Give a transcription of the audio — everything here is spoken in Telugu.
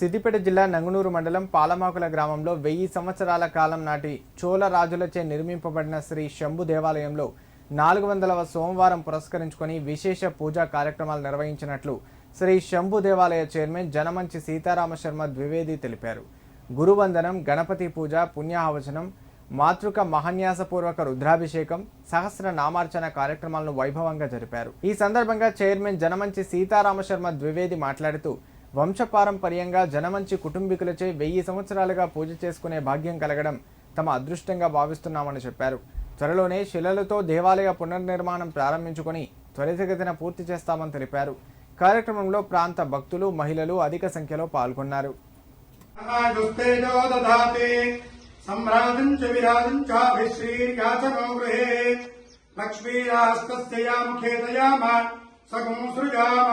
సిద్దిపేట జిల్లా నంగునూరు మండలం పాలమాకుల గ్రామంలో వెయ్యి సంవత్సరాల కాలం నాటి చోళ రాజులచే నిర్మింపబడిన శ్రీ శంభు దేవాలయంలో నాలుగు వందలవ సోమవారం పురస్కరించుకొని విశేష పూజా కార్యక్రమాలు నిర్వహించినట్లు శ్రీ శంభు దేవాలయ చైర్మన్ జనమంచి సీతారామ శర్మ ద్వివేది తెలిపారు. గురువందనం గణపతి పూజ పుణ్యాహవచనం మాతృక మహన్యాసపూర్వక రుద్రాభిషేకం సహస్ర నామార్చన కార్యక్రమాలను వైభవంగా జరిపారు. ఈ సందర్భంగా చైర్మన్ జనమంచి సీతారామ శర్మ ద్వివేది మాట్లాడుతూ వంశపారంపర్యంగా జనమంచి కుటుంబీకులచే వెయ్యి సంవత్సరాలుగా పూజ చేసుకునే భాగ్యం కలగడం తమ అదృష్టంగా భావిస్తున్నామని చెప్పారు. త్వరలోనే శిలలతో దేవాలయ పునర్నిర్మాణం ప్రారంభించుకొని త్వరితగతిన పూర్తి చేస్తామని తెలిపారు. కార్యక్రమంలో ప్రాంత భక్తులు మహిళలు అధిక సంఖ్యలో పాల్గొన్నారు. లక్ష్మీరాస్తస్యయాముఖేతయామ సగం సృజామ.